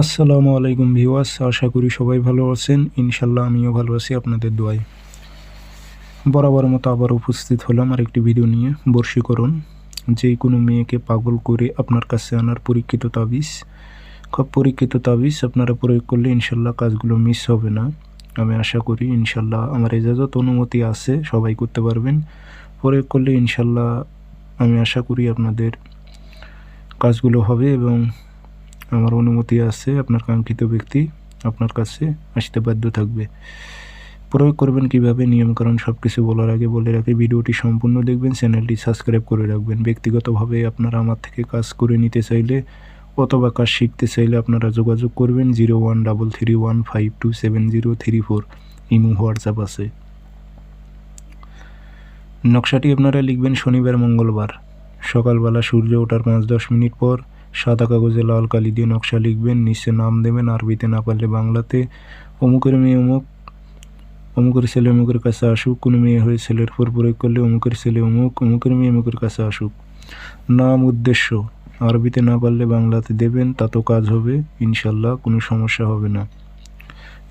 আসসালামু আলাইকুম ভিওয়াস আশা করি সবাই ভালো আছেন। ইনশাল্লাহ আমিও ভালো আছি আপনাদের দোয়ায়। বরাবর মতো আবার উপস্থিত হলাম আর একটি ভিডিও নিয়ে। বর্ষীকরণ যে কোনো মেয়েকে পাগল করে আপনার কাছে আনার পরীক্ষিত তাবিজ। খুব পরীক্ষিত তাবিজ, আপনারা প্রয়োগ করলে ইনশাল্লাহ কাজগুলো মিস হবে না। আমি আশা করি ইনশাল্লাহ আমার এজাজত অনুমতি আছে, সবাই করতে পারবেন। প্রয়োগ করলে ইনশাল্লাহ আমি আশা করি আপনাদের কাজগুলো হবে এবং আমার অনুমতি আছে, আপনার কাঙ্ক্ষিত ব্যক্তি আপনার কাছে আসতে বাধ্য থাকবে। প্রয়োগ করবেন কীভাবে? নিয়মকানুন সব কিছু বলার আগে বলে রাখি, ভিডিওটি সম্পূর্ণ দেখবেন, চ্যানেলটি সাবস্ক্রাইব করে রাখবেন। ব্যক্তিগতভাবে আপনারা আমার থেকে কাজ করে নিতে চাইলে অথবা কাজ শিখতে চাইলে আপনারা যোগাযোগ করবেন zero one double three one five two seven zero three four, Imo WhatsApp আছে। নকশাটি আপনারা লিখবেন শনিবার মঙ্গলবার। সকালবেলা সূর্য ওঠার পাঁচ দশ মিনিট পর সাদা কাগজে লাল কালি দিয়ে নকশা লিখবেন, নিচে নাম দেবেন, আরবিতে না পারলে বাংলাতে। অমুকের মেয়ে অমুক, অমুকের ছেলে অমুকের কাছে আসুক, কোনো মেয়ে হয়ে ছেলের উপর প্রয়োগ করলে অমুকের ছেলে অমুক, অমুকের মেয়ে অমুকের কাছে আসুক। নাম, উদ্দেশ্য, আরবিতে না পারলে বাংলাতে দেবেন তাতেও কাজ হবে, ইনশাল্লাহ কোনো সমস্যা হবে না।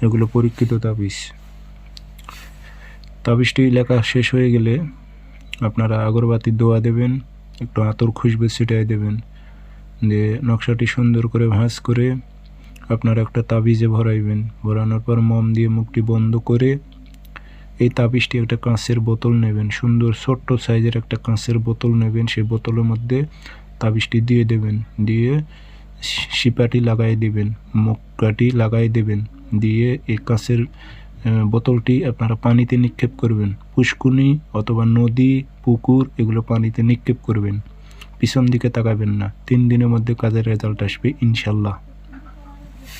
এগুলো পরীক্ষিত তাবিজ। তাবিজটি লেখা শেষ হয়ে গেলে আপনারা আগরবাতির দোয়া দেবেন, একটু আতর খুশবে ছিটাই দেবেন। দিয়ে নকশাটি সুন্দর করে ভাঁজ করে আপনারা একটা তাবিজে ভরাইবেন। ভরানোর পর মম দিয়ে মুখটি বন্ধ করে এই তাবিজটি একটা কাঁচের বোতল নেবেন। সুন্দর ছোট্ট সাইজের একটা কাঁচের বোতল নেবেন। সেই বোতলের মধ্যে তাবিজটি দিয়ে দেবেন। দিয়ে শিপাটি লাগাই দেবেন মুখটাটি লাগাই দেবেন। দিয়ে এই কাঁচের বোতলটি আপনারা পানিতে নিক্ষেপ করবেন। পুষ্কুনি অথবা নদী, পুকুর এগুলো পানিতে নিক্ষেপ করবেন। পিছন দিকে তাকাবেন না। তিন দিনের মধ্যে কাজের রেজাল্ট আসবে ইনশাল্লাহ।